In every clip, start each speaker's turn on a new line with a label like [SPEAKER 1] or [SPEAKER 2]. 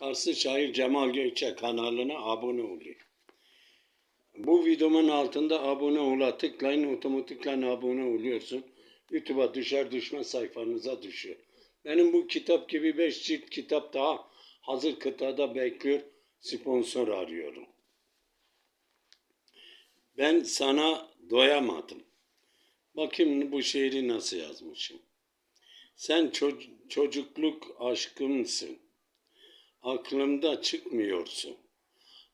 [SPEAKER 1] Karslı Şair Cemal Gökçe kanalına abone olun. Bu videomun altında abone ola tıklayın otomatikten abone oluyorsun. YouTube'a düşer düşmez sayfanıza düşüyor. Benim bu kitap gibi 5 cilt kitap daha hazır kıtada bekliyor. Sponsor arıyorum. Ben sana doyamadım. Bakayım bu şiiri nasıl yazmışım. Sen ço- çocukluk aşkımsın. Aklımda çıkmıyorsun.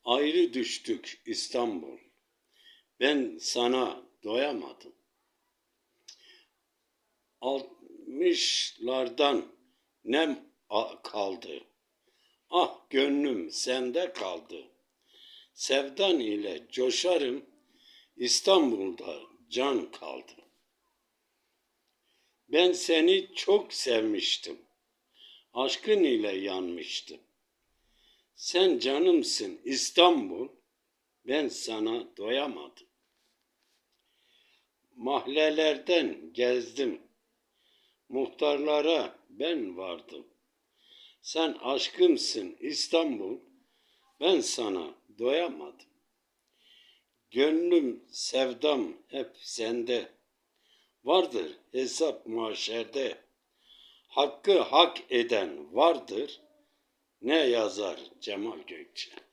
[SPEAKER 1] Ayrı düştük İstanbul. Ben sana doyamadım. Altmışlardan nem kaldı. Ah gönlüm sende kaldı. Sevdan ile coşarım. İstanbul'da can kaldı. Ben seni çok sevmiştim. Aşkın ile yanmıştım. Sen canımsın İstanbul, ben sana doyamadım. Mahallelerden gezdim. Muhtarlara ben vardım. Sen aşkımsın İstanbul, ben sana doyamadım. Gönlüm, sevdam hep sende. Vardır hesap mahşerde. Hakkı hak eden vardır. Ne yazar Cemal Gökçe?